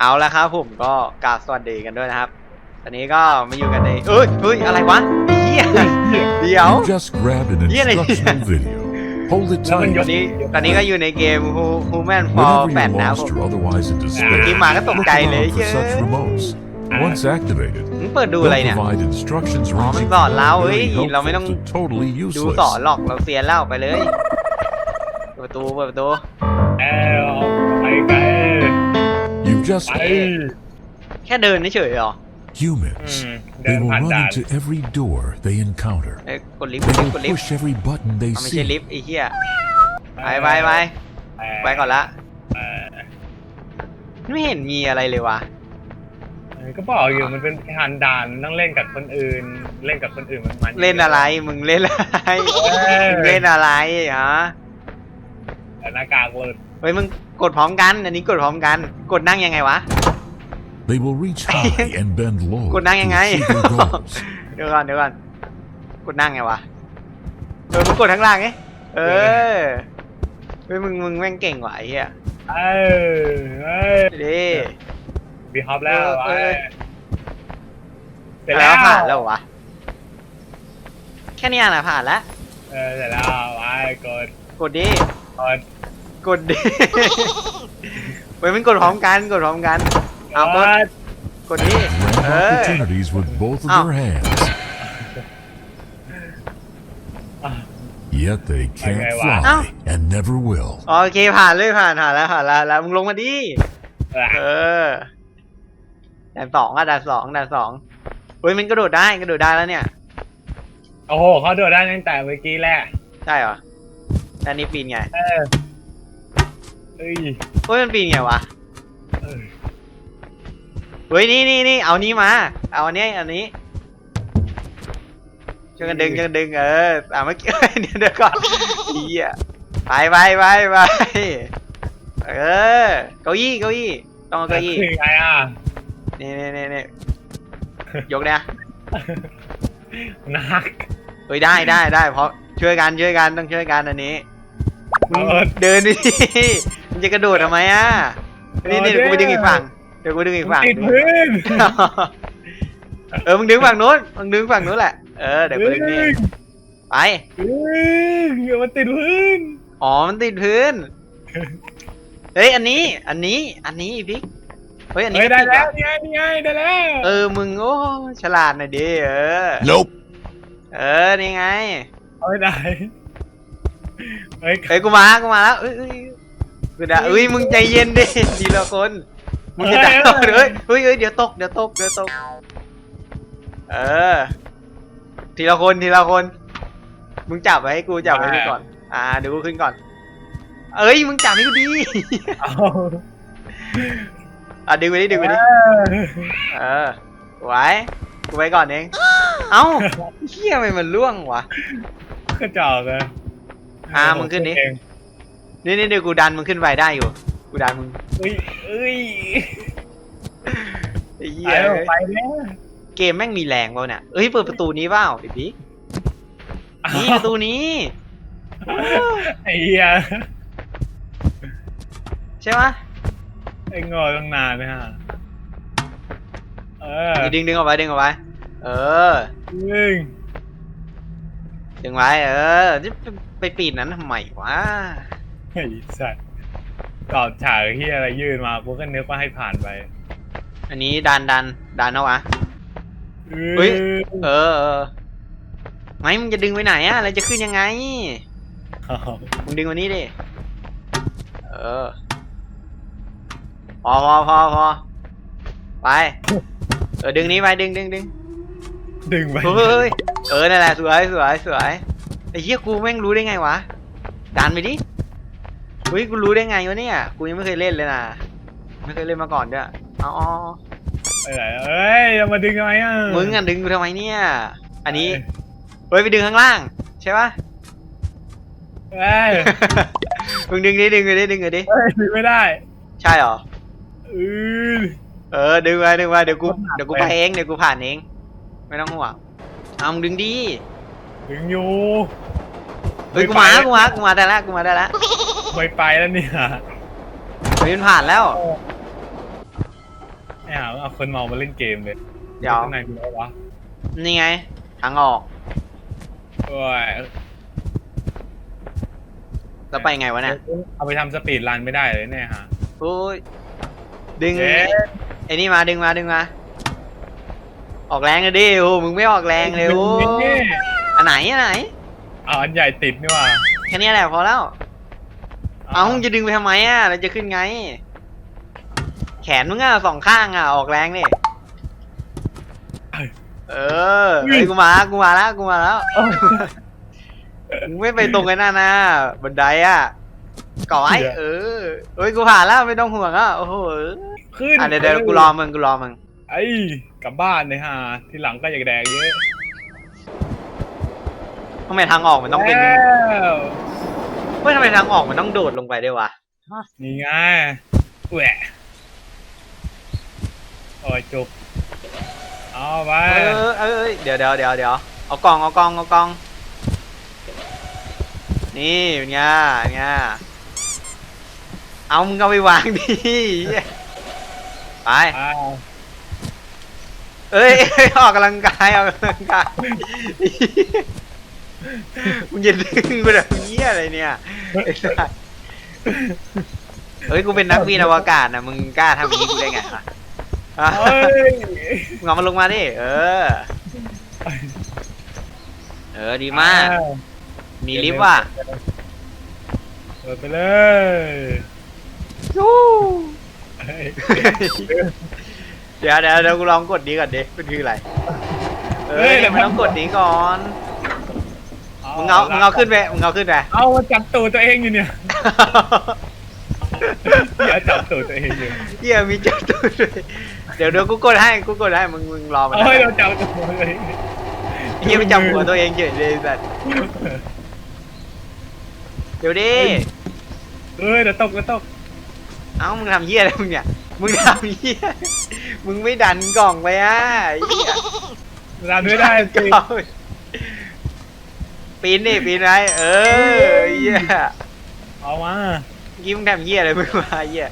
เอาละครับผมก็กราบสวัสดีกันด้วยนะครับตอนนี้ก็มาอยู่กันในเอ้ยเฮ้ยอะไรวะไอ้เหี้ยเดี๋ยว You just grabbed an Yeah, yeah. instructional video. Hold it แล้วมัน tight. ยตอนนี้ตอนนี้ก็อยู่ในเกม Hu- Human for Whenever Fat you're นะครับ lost ผม or otherwise in despair, ที่มาก็ตก look ใจเลย around for เย้ such remotes. Once activated, มึงเปิดดูอะไร they'll เนี่ย provide instructions อ๋อมัน ranging สอนเรา from เฮ้ย very เราไม่ต้อง helpful to totally ดู useless. สอนหรอกเราเซียนแล้วไปเลยเปิดประตูเปิดประตูเออไปไกล You've just ไป แค่เดินเฉยๆเหรออื humans. มเดิ They น will ผ่าน run ด่าน into every door they encounter. เอ้ยกดลิฟต์กด They ลิฟต์ก will ดลิฟต์ push every button they เอาไม่ใช่ลิ see. ฟต์ไอ้เหี้ยไปไปไปไปก่อนละเออไม่เห็นมีอะไรเลยวะเออก็บอกอยู่มันเป็นผ่านด่านต้องเล่นกับคนอื่น เล่นกับคนอื่นมันมันเล่นอะไรมึงเล่นอะไรเออมึงเล่นอะไรฮะแต่หน้ากากหลุด เฮ้ยมึงกดพร้อมกัน อันนี้กดพร้อมกัน กดนั่งยังไงวะ They will reach high and bend low กดนั่งยังไง to achieve their goals. เดี๋ยวก่อนเดี๋ยวก่อนกดนั่งไงวะ เออมึงกดข้างล่างไงเออเฮ้ยมึงมึงแม่งเก่งว่ะไอ้เหี้ยเออเอ้ยดิ บีฮอปแล้วเออไปเออเสร็จแล้แล้ววผ่านแล้วเหรอวะ แค่เนี้ยนะผ่านแล้ว เออเสร็จแล้วไปกดกดดิ กด กดดิเฮ้ยมึงกดพร้อมกันกดพร้อมกันเอากดกดกดดิ Grab เออ opportunities with both of Oh. their hands. อะ Yet they can't Okay, wow. fly Oh. and never will. โอเคผ่านเลยผ่านผ่านแล้วผ่านแล้วแล้วมึงลงมาดิอะเออด่านสองอะด่านสองด่านสองเฮ้ยมันกระโดดได้กระโดดได้แล้วเนี่ย โอ้โหเขาโดดได้ตั้งแต่เมื่อกี้แหละ ใช่เหรอด่านนี้ปีนไง เออ เอ้ยเฮ้ยมันปีนไงวะเออเฮ้ยนี่นี่นี่เอานี้มา เอาอันนี้อันนี้ช่วยกันดึงช่วยกันดึงเอออะเมื่อกี้ เดี๋ยวเดี๋ยวก่อนเฮียไปไปไปไปเออเก้าอี้เก้าอี้ต้องเอาเก้าอี้คือไงอะนี่นี่นี่นี่ยกเนี่ยหนักเฮ้ยได้ได้ได้เพราะช่วยกันช่วยกันต้องช่วยกันอันนี้ เออเดินดิมัน จะกระโดดทำไมอะนี่นี่เดี๋ยวกูไปดึงอีกฝั่ง เดี๋ยวกูดึงอีกฝั่ง ติดพื้นเออ มึงดึงฝั่งนู้น มึงดึงฝั่งนู้นแหละ เออ เดี๋ยวกูดึงนี่ ไปเฮ้ยอย่ามาติดพื้น อ๋อ มันติดพื้น เฮ้ย อันนี้ อันนี้ อันนี้อีพิกเฮ้ย อันนี้เฮ้ยก็ได้ติดแล้วว่ะนี่ไงนี่ไงได้แล้ว เออ มึงโอ้ ฉลาดหน่อยดิ เออ Nope. เออ นี่ไง เอาไม่ได้ เฮ้ยเฮ้ยกูมา กูมาแล้วเอ้ย เอ้ยกูด่าเอ้ยมึงใจเย็นดิทีละคนมึงจะด่าเฮ้ยเฮ้ยเฮ้ยเดี๋ยวตกเดี๋ยวตกเดี๋ยวตกเออ ทีละคนทีละคน มึงจับไว้ให้กูจับไว้ให้ก่อน อ่าเดี๋ยวกูขึ้นก่อน เอ้ยมึงจับให้กูดีเอาอะดึงไปดิดึงไปดิเออเออไว้กูไว้ก่อนเองเอ้าเฮียทำไมมันล่วงวะกระจอกเลยอ่ามึงขึ้นดิ นี่นี่เดี๋ยวกูดันมึงขึ้นไปได้อยู่ กูดันมึงเอ้ยเอ้ยไอ้เหี้ไปยแล้วไปแล้วเกมแม่งมีแรงเปล่าเนี่ยเอ้ยเปิดประตูนี้เปล่าไอ้พี่นี่ประตูนี้ ไอ้เหี้ยใช่ไหมไอ้งอตั้งนานนะฮะเออดึงดึงเอาไว้ดึงเอาไว้เออดึงดึงไว้เออจะไปไปปีนนั้นทำไมวะ ไอ้สัตว์ตอบฉากที่อะไรยื่นมากูก็นึกว่าให้ผ่านไปอันนี้ดันดันดันเอาวะ เฮ้เฮ้ยเออเออไม่มึงจะดึงไปไหนอะอะไรจะขึ้นยังไงมึงดึงมานี่ดิ เออ พอพอพอพอไป เออดึงนี้ไปดึงดึงดึงดึงไปเฮ้ย เออนั่นแหละสวยสวยสวยไอ้เหี้ยกูแม่งรู้ได้ไงวะดันไปดิ เฮ้ยกูรู้ได้ไงวะเนี่ย กูยังไม่เคยเล่นเลยนะ ไม่เคยเล่นมาก่อนด้วยเอาเอาไปไหนเอ้ยจะมาดึงทำไมอะมึงอะดึงกูทำไมเนี่ย อันนี้ เฮ้ยไปดึงข้างล่าง ใช่ปะ เอ้ย มึงดึงดิดึงดิดึงดิ เอ้ยดึงไม่ได้ใช่เหรออือเออดึงมาดึงมาเดี๋ยวกูต้องผ่านเดี๋ยวกูไปไปเองเดี๋ยวกูผ่านเอง ไม่ต้องห่วงเอามึงดึงดิ ดึงอยู่เฮ้ยกูไม่มาไปกูมากูมาได้แล้วกูมาได้แล้ วไม่ไปแล้วเนี่ยเฮ้ยมันผ่านแล้ว ไม่เอาเอาคนเมามาเล่นเกมเลยเดี๋ยว ข้างในมีอะไรวะนี่ไงทางออกโอ้ยแล้วไปไงวะเนี่ยเอาไปทำสปีดรันไม่ได้เลยเนี่ยฮะโอ้ยดึงเจ๊ ไอ้นี่มาดึงมาดึงมา ออกแรงเลยดิโอ้มึงไม่ออกแรงเลยโอ้นี่อันไหนอันไหน เอาอันใหญ่ติดนี่ว่าแค่นี้แหละพอแล้ว เอามึงจะดึงไปทำไมอะเราจะขึ้นไง แขนมึงอะสองข้างอะออกแรงนี่เออเฮ้ยกูมากูมาแล้วกูมาแล้วมึงไม่ไปตรงไอ้นั่นนะบันไดอะก่อไว้เออเฮ้ยกูผ่านแล้วไม่ต้องห่วงอะโอ้โหขึ้นอะเดี๋ยวเดี๋ยวกูรอมึงกูรอมึงไอ้กลับบ้านเลยฮะทีหลังก็อยากแดกเยอะทำไมทางออกมันต้องเป็นแล้ วเฮ้ยทำไมทางออกมันต้องโดดลงไปด้วยวะนี่ไงแหวะโอ้ยจุกเอาไปเออเออเออเดี๋ยวเดี๋ยวเดี๋ยวเดี๋ยวเอากล่องเอากล่องเอากล่อง นี่เป็นไงเป็นไงเอามึงเอาไปวางดิเหี้ยไปอ่าเอ้ยเอ้ยออกกำลังกายออกกำลังกาย มึงจะดึงไปแบบนี้ยอะไรเนี่ยไอ้สัสเฮ้ยกูเป็นนักบินอวกาศนะมึงกล้าทำอย่างนี้กูได้ไงอะอะเอ้ยมึงเอามันลงมาดิเออ เออดีมาก มีลิฟต์ว่ะเปิดไปเลยยูเฮ้ยเดี๋ยวเดี๋ยวเดี๋ยวกูลองกดนี้ก่อนดิมันคืออะไร เอ้ยเดี๋ยวมึงต้องกดนี้ก่อน มึงเอามึงเอาขึ้นไปมึงเอาขึ้นไป เอามาจับตูดตัวเองอยู่เนี่ยอย่าจับตูดตัวเองอยู่เฮียมีจับตัวด้วยเดี๋ยวเดี๋ยวกูกดให้กูกดให้มึงมึงรอมันเอาให้เราจับตูดตัวเองเฮียไปจับหัวตัวเองเฉยเลยสัตว์เดี๋ยวดิเอ้ยเดี๋ยวตกเดี๋ยวตกเอ้ามึงทำเฮียอะไรมึงเนี่ยมึงทำเฮียมึงไม่ดันกล่องไปอะเฮียรันไม่ได้สิ ปีนดิปีนไรเออเหี้ยเอามาเมื่อกี้มึงทำเหี้ยอะไรมึงมาเหี้ย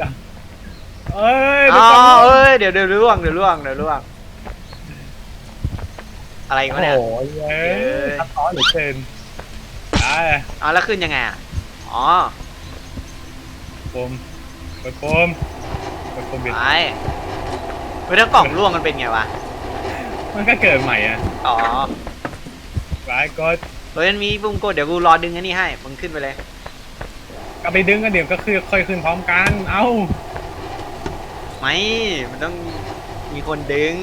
ดังเอ้ยอ๋เดี๋ยวอก่อนเอ้ยเดี๋ยวเดี๋ยวล่วงเดี๋ยวล่วงเดี๋ยวล่วง อะไรกันวะเนี่ยโอ้ยเย้ยซับซ้อนเหลือเกินไอ้เอาแล้วขึ้นยังไงอะอ๋อปมเปิดปมเปิดปมบิดไปเฮ้ยถ้ากล่องล่วงมันเป็นไงวะ มันก็เกิดใหม่อะอ๋อ ไอ้กดเฮ้ยมันมีปุ่มกดเดี๋ยวกูรอดึงอันนี้ให้มึงขึ้นไปเลย ก็ไปดึงกันเดี๋ยวก็คือค่อยขึ้นพร้อมกัน เอ้าไม่ มันต้องมีคนดึง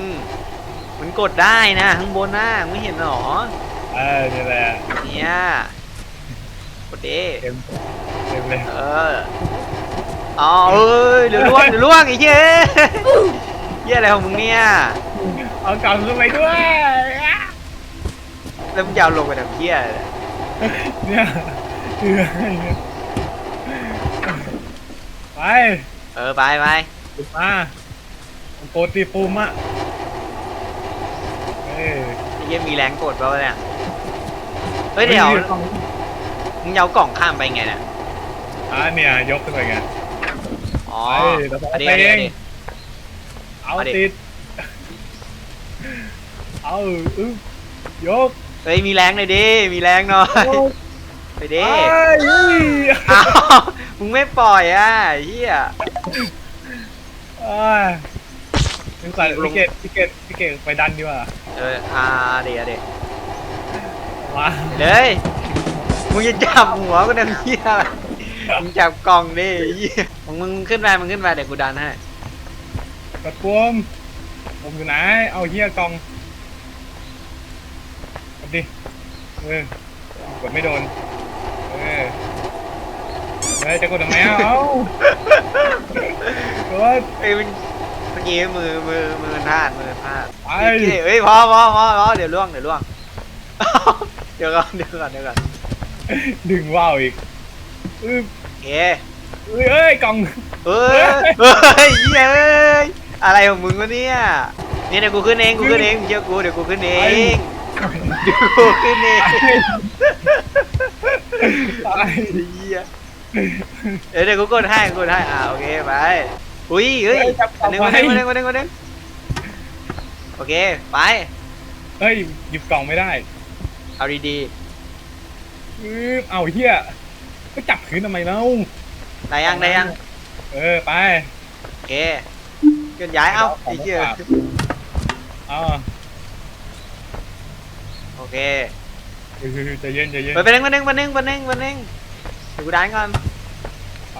มันกดได้นะข้างบนนะไม่เห็นหรอ เออนี่แหละเนี่ยกดดิเต็มเต็มเลยเอออ๋อเอ้ยเดี๋ยวล่วงเดี๋ยวล่วงไอ้เหี้ยเหี้ยอะไรของมึงเนี่ย เอากลับขึ้นไปด้วยอะ แล้วมึงจะเอาลงไปทำเหี้ยอะไรเนี่ยเออไปเออไปไปขึ้นมาโกดตีปุ่มอะเอ้ยไอ้เหี้ยมีแรงกดเปล่าวะเนี่ยเฮ้ยเดี๋ยวมึงจะเอากล่องข้ามไปไงเนี่ยอะเนี่ยยกขึ้นไปไง อ๋อไปเดี๋ยวผมเอาดิไปเอาดิเอเอางดิเอาเอาดิติด เอาอึ๊บยก เฮ้ยมีแรงหน่อยดิ มีแรงหน่อยยกไปดิเอ้ยอุ้ยอ้าวมึงไม่ปล่อยอะไอ้เหี้ยเอ้ยพี่ใส่พี่เกตพี่เกตพี่เกตไปดันดีกว่าเอออ่าเดี๋ยวเดี๋ยวมาเลยมึงจะจับหัวกูทำเหี้ยอะไรมึงจับกล่องดิไอ้เหี้ยมึงมึงขึ้นมามึงขึ้นมาเดี๋ยวกูดันให้กดปุ่มผมอยู่ไหน เอาเฮียกองก ดดิ เออกดไม่โดน เออเฮ้ยจะกดทำไมอะเอ้ากด เอ้ยมันเมื่อกี้มือมือมือมันพลาดมือมันพลาดไปเฮ้ยเฮ้ยพอพอพอพอเดี๋ยวล่วงเดี๋ยวล่วง เดี๋ยวก่อนเดี๋ยวก่อนเดี๋ยวก่อนดึงว่าวอีกอึ๊บเอ๊ะเอ้ยเอ้ยกอง เฮ้ยเฮ้ยเหี้ยเอ้ยอะไรของมึงวะเนี่ยนี่เดี๋ยวกูขึ้นเองกูขึ้นเองมึงเชื่อกูเดี๋ยวกูขึ้นเองเดี๋ยวกูขึ้นเองตายเหี้ยเอ้ยเดี๋ยวกูกดให้กูกดให้อ่าโอเคไปอุ้ยเฮ้ยเฮ้ยจับเสามาไฟหนึ่งมาหนึ่งมาหนึ่งมาหนึ่งโอเคไปเฮ้ยหยิบกล่องไม่ได้เอาดีอือเอาเฮียก็จับพื้นทำไมเล่าๆได้ยังได้ยังเออไป โอเคเคลื่อนย้ายเอ้าไอ้เหี้ยอ๋อ อเคเออใจเย็นใจเย็นไปไปหนึ่งมาหนึ่งมาหนึ่งมาหนึ่งมาหนึ่งเดี๋ยวกูได้ก่อนไป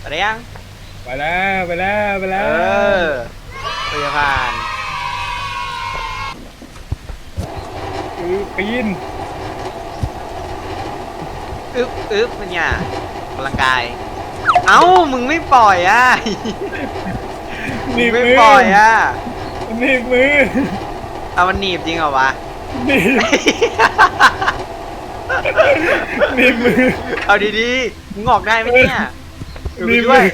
ไปได้ยังไปแล้วไปแล้วไปเอแล้วอพยาผ่านอือปีนอึ๊บอึ๊บเป็นไงกำลังกาย เอ้ามึงไม่ปล่อยอะหนีบไม่มือปล่อยอะหนีบมือเอามันหนีบจริงเหรอวะห นีบหนีบมือ เอาดีๆมึงออกได้ไหมเนี่ย เดี๋ยวหนีกูบช่มืวยอ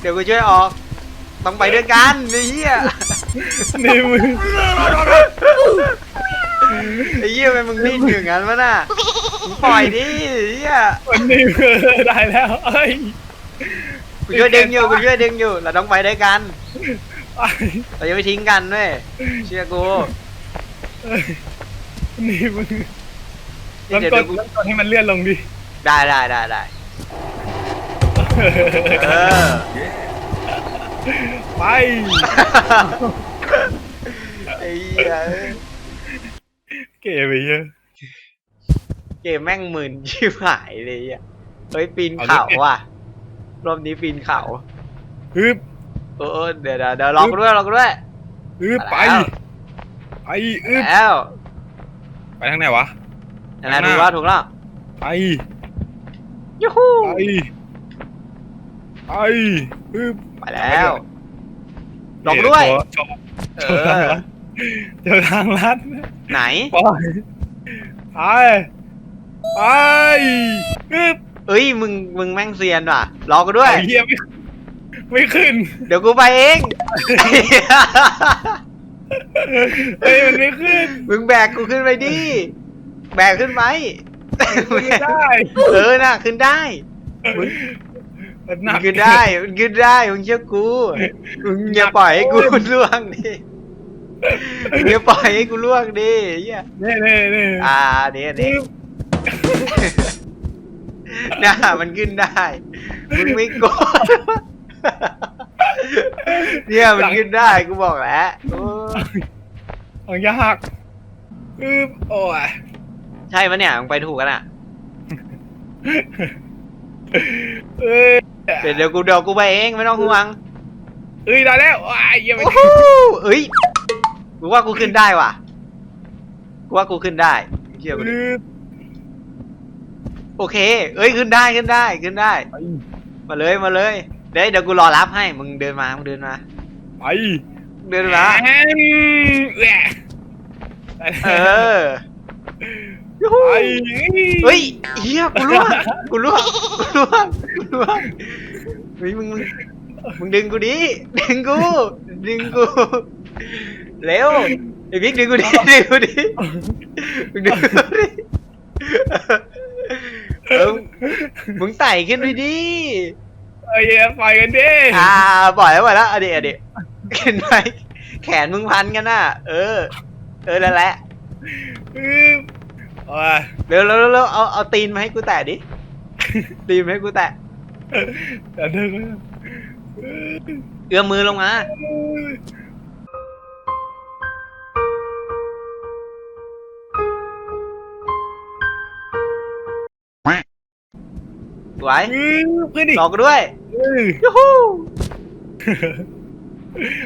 เดี๋ยวกูช่วยออก ต้องไปด้วยกันไอ้เหี้ยหนีบมือ ไอ้เหี้ยทำไมมึงดิ้นอยู่อย่างนั้นวะน่ะมึงปล่อยดิไอ้เหี้ยมันหนีบมือได้แล้วเอ้ยกูช่วยดึงอยู่กูช่วยดึงอยู่ เราต้องไปด้วยกัน ไปเราจะไม่ทิ้งกันเว้ยเชื่อกู เอ้ยห นีบมือนี่แล้วเดี๋ยวกเดี๋ดยวกูแล้วกดให้มันเลื่อนลงดิ ได้ได้ได้ได้เออ ไป ไอ้เหี้ยเก๋ไปเยอะ เกมแม่งหมื่นชิบหายเลยอะเฮ้ยปีนเขาว่ะรอบนี้ปีนเขาฮึบเออเออเดี๋ยวเดี๋ยวเดี๋ยวรอกูด้วยรอกูด้วยฮึบไปแล้วไปอึบแล้ว ไปทางไหนวะ นั่นแหละถูกแล้วถูกแล้วไป ยูฮูไป ไปฮึบไปแล้วรอกูด้วย โชว์เอโชว์ทางอ ลัดเจอทางลัดไหน ไปไปไปฮึบเอ้ยมึงมึงแม่งเซียนว่ะรอกูด้วย ไอ้เหี้ยไม่ไม่ขึ้น เดี๋ยวกูไปเอง เฮ้ยมันไม่ขึ้นมึงแบกกูขึ้นไปดิ แบกขึ้นไปไม่ได้เออน่ะขึ้นได้มึงมันหมึนังกขึ้นได้มึงขึ้นได้มึงเชื่อกูมึงอย่าปล่อยให้กูล่วงดิมึงอย่าปล่อยให้กูล่วงดิเหี้ยเน่เน่เน่อ่าเดี๋ยวเดี๋ยวน่ามันขึ้นได้มึงไม่กดเนี่ยมันขึ้นได้กูบอกแล้ว โอ้เอายากอึบโอ้ยใช่ปะเนี่ยมึงไปถูกกันอะเอ้ยเดี๋ยวเดี๋ยวกูเดี๋ยวกูไปเองไม่ต้องห่วงเอ้ยได้แล้วว้ายเยี่ยมไปโอ้โหเอ้ยกูว่ากูขึ้นได้ว่ะกูว่ากูขึ้นได้เชื่อกูดิโอเค เอ้ยขึ้นได้ขึ้นได้ขึ้นได้ มาเลยมาเลยเดี๋ยวเดี๋ยวกูรอรับให้มึงเดินมามึงเดินมาไป เดินมาแอนแหละเออยูฮูไปเฮ้ยเฮียกูล่วงกูล่วงกูล่วงกูล่วงเฮ้ยมึงมึงมึงดึงกูดิดึงกูดึงกูเร็วไอ้บิ๊กดึงกูดิดึงกูดิมึงดึงกูดิเออมึงไต่ขึ้นไปดิเอ้ยไปกันดิอ่าปล่อยแล้วปล่อยแล้วเอาดี๋ยวเดี๋ย วขึ้นไปแขนมึงพันกันน่ะ เออ เออแล้วแหละอึบโอ้ยเร็วเร็วเร็วเร็วเอาเอาตีนมาให้กูแตะดิตีนมาให้กูแตะเดี๋ยวเดินไปเอื้อมมือลงมาสวยอึบขึ้นดิรอกูด้วยเอ้ยยูฮู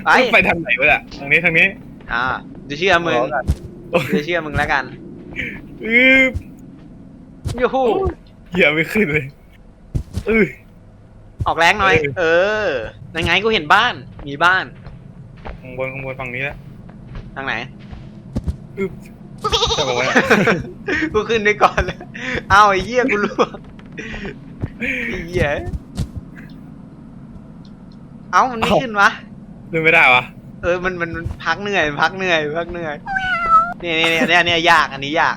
ไปไปทางไหนวะเนี่ยทางนี้ทางนี้อ่าจะเชื่อมึงโอ้ยจะเชื่อมึงแล้วกันอึบยูฮูเหี้ยไม่ขึ้นเลยเอ้ยออกแรงหน่อยเอเออยังไงกูเห็นบ้าน มีบ้านข้างบนข้างบนฝั่งนี้แหละทางไหนอึบจะบอกว่ากูขึ้นไปก่อนเลยเอาไอ้เหี้ยกูรู้ไอ้เหี้ยเอ้ามันไม่ขึ้นวะ เดินไม่ได้วะเออมันมันมันพักเหนื่อยพักเหนื่อยพักเหนื่อยเนี่ยเนี่ยเนี่ยเนี่ยยากอันนี้ยาก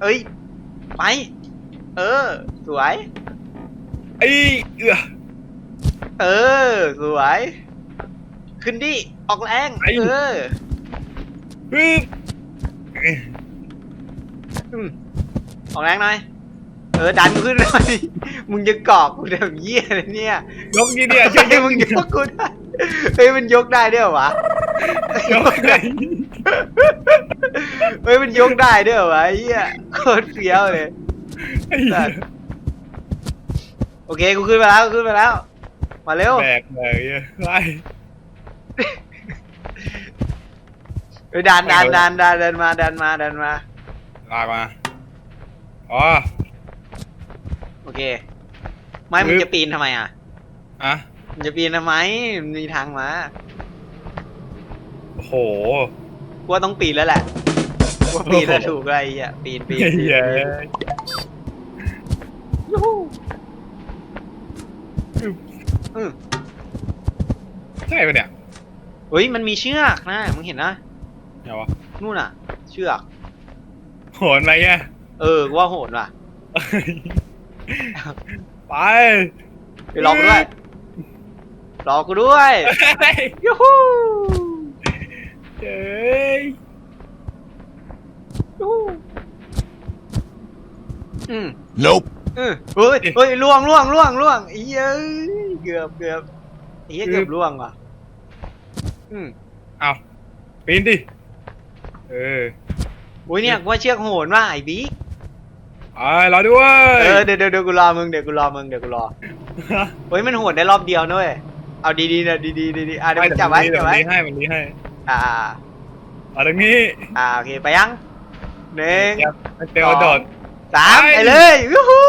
เอ้ยไปเออ สวย ไอ้เอือเเออ สวย ขึ้นดิออกแรงไอ้เออฮึบอืมออกแรงหน่อยเออดันขึ้นหน่อยมึงจะเกาะกูแบบเยี่ยเลยเนี่ย ยกยี่เนี่ยช่วยยเฮ้ยกมึงยกกูได้ เฮ้ยมันยกได้ด้วยเหรอวะยกไหนเฮ้ยมันยกได้ด้วยเหรอวะไอ้เหี้ยโคตรเฟี้ยวเลย ไอ้เหี้ยโอเคกูขึ้นมาแล้วกูขึ้นมาแล้ว มาเร็วแบกเลยเหี้ยไล่เฮ้ยดันดันดันดันดันมาดันมาดันมาลากมา อ๋อ โอเค ไม่มึงจะปีนทำไมอะอะมึง จะปีนทำไมมันมีทางมาโอ้โหกูว่าต้องปีนแล้วแหละกูว่าปีนแล้วถูกอะไรอะปีนปีนไอ้ปีนเหี้ยยูฮูอืมใช่ปะเนี่ยเฮ้ยมันมีเชือกนะมึงเห็นนะเดี๋ยววะนู่นอะ เชือก โหนอะไรเงี้ยเออกูว่าโหดว่ะ ไป ไปรอกูด้วย รอกูด้วยเฮ้ยยูฮูเฮ้ยยูฮูอืม Nope. เออเฮ้ยเฮ้ยล่วงล่วงล่วงล่วงไอ้เหี้ยเอ้ยเกือบเกือบไอ้เหี้ยเกือบล่วงว่ะ อืมเอาปีนดิ เออโอ้ยเนี่ยกูว่าเชือกโหนว่ะไอ้บิ๊กไปรอด้วย เออเดี๋ยวเดี๋ยวเดี๋ยวกูรอมึงเดี๋ยวกูรอมึงเดี๋ยวกูรอเฮ้ยมันโหนได้รอบเดียวนะเว้ย เอาดีๆนะดีๆดีๆอะเดี๋ยวมึงจับไว้เดี๋จัยวบมันไว้นี้ให้มันนี้ให้อ่าเอาตรงนี้อ่าโอเคไปยังหนึ่งมันเตียวโดด สามไป ไปเลยยูฮู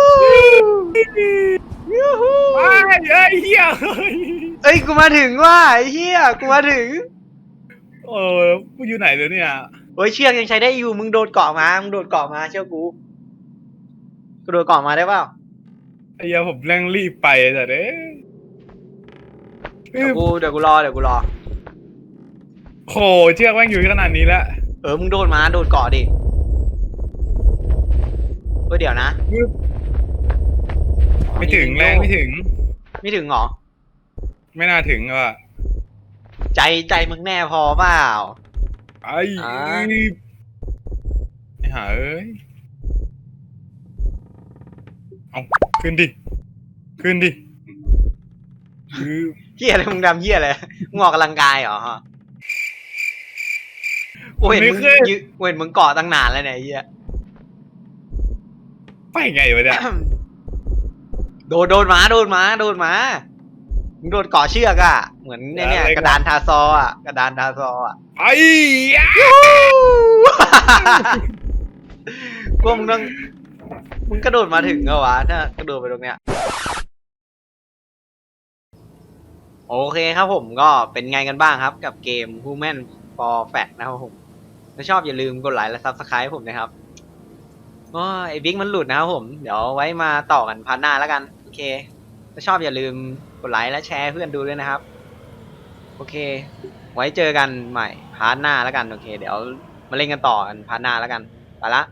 ยูฮูไปเอ้ยเฮียเฮ้ยเอ้ยกูมาถึงว่ะไอ้เหี้ยกูมาถึงเออกูอยู่ไหนเลยเนี่ยเฮ้ยเชือกยังใช้ได้อยู่มึงโดดเกาะมามึงโดดเกาะมาเชื่อกูกูโดดเกาะมาได้เปล่าไอ้เหี้ยผมแร่งรีบไปแต่เด้ เดี๋ยวกูเดี๋ยวกูรอเดี๋ยวกูรอ โหเชือกแม่งอยู่ขนาดนี้แล้วเออมึงโดดมาโดดเกาะดิเฮ้ยเดี๋ยวนะ ไม่ถึงแรงไม่ถึง ไม่ถึงเหรอ ไม่น่าถึงว่ะใจใจมึงแน่พอเปล่าไอ้อ่าไอ้ห่าเอ้ยเอาขึ้นดิ ขึ้นดิคือ เฮียอะไรมึงดำเฮียอะไรมึงออกกำลังกายเหรอฮะกูเห็นมึงยืกูเห็นมึงเกาะตั้งนานแล้วเนี่ยไอ้เฮียไปไงวะเนี่ยโดดโดดมาโดดมาโดดมามึงโดดเกาะเชือกอะเหมือนไอ้เนี่ยกระดานทาซออะกระดานทาซออะไอ้ยะพวกมึงต้องมึงกระโดดมาถึงเหรอวะถ้ากระโดดไปตรงเนี้ย โอเคครับผมก็เป็นไงกันบ้างครับกับเกม Human for Fat นะครับผมถ้าชอบอย่าลืมกดไลค์และ Subscribe ผมนะครับก็ไอ้บิ๊กมันหลุดนะครับผม เดี๋ยวไว้มาต่อกันพาร์ทหน้าแล้วกัน โอเค ถ้าชอบอย่าลืมกดไลค์และแชร์เพื่อนดูด้วยนะครับ โอเค ไว้เจอกันใหม่พาร์ทหน้าแล้วกัน โอเค เดี๋ยวมาเล่นกันต่อกันพาร์ทหน้าแล้วกัน ไปละ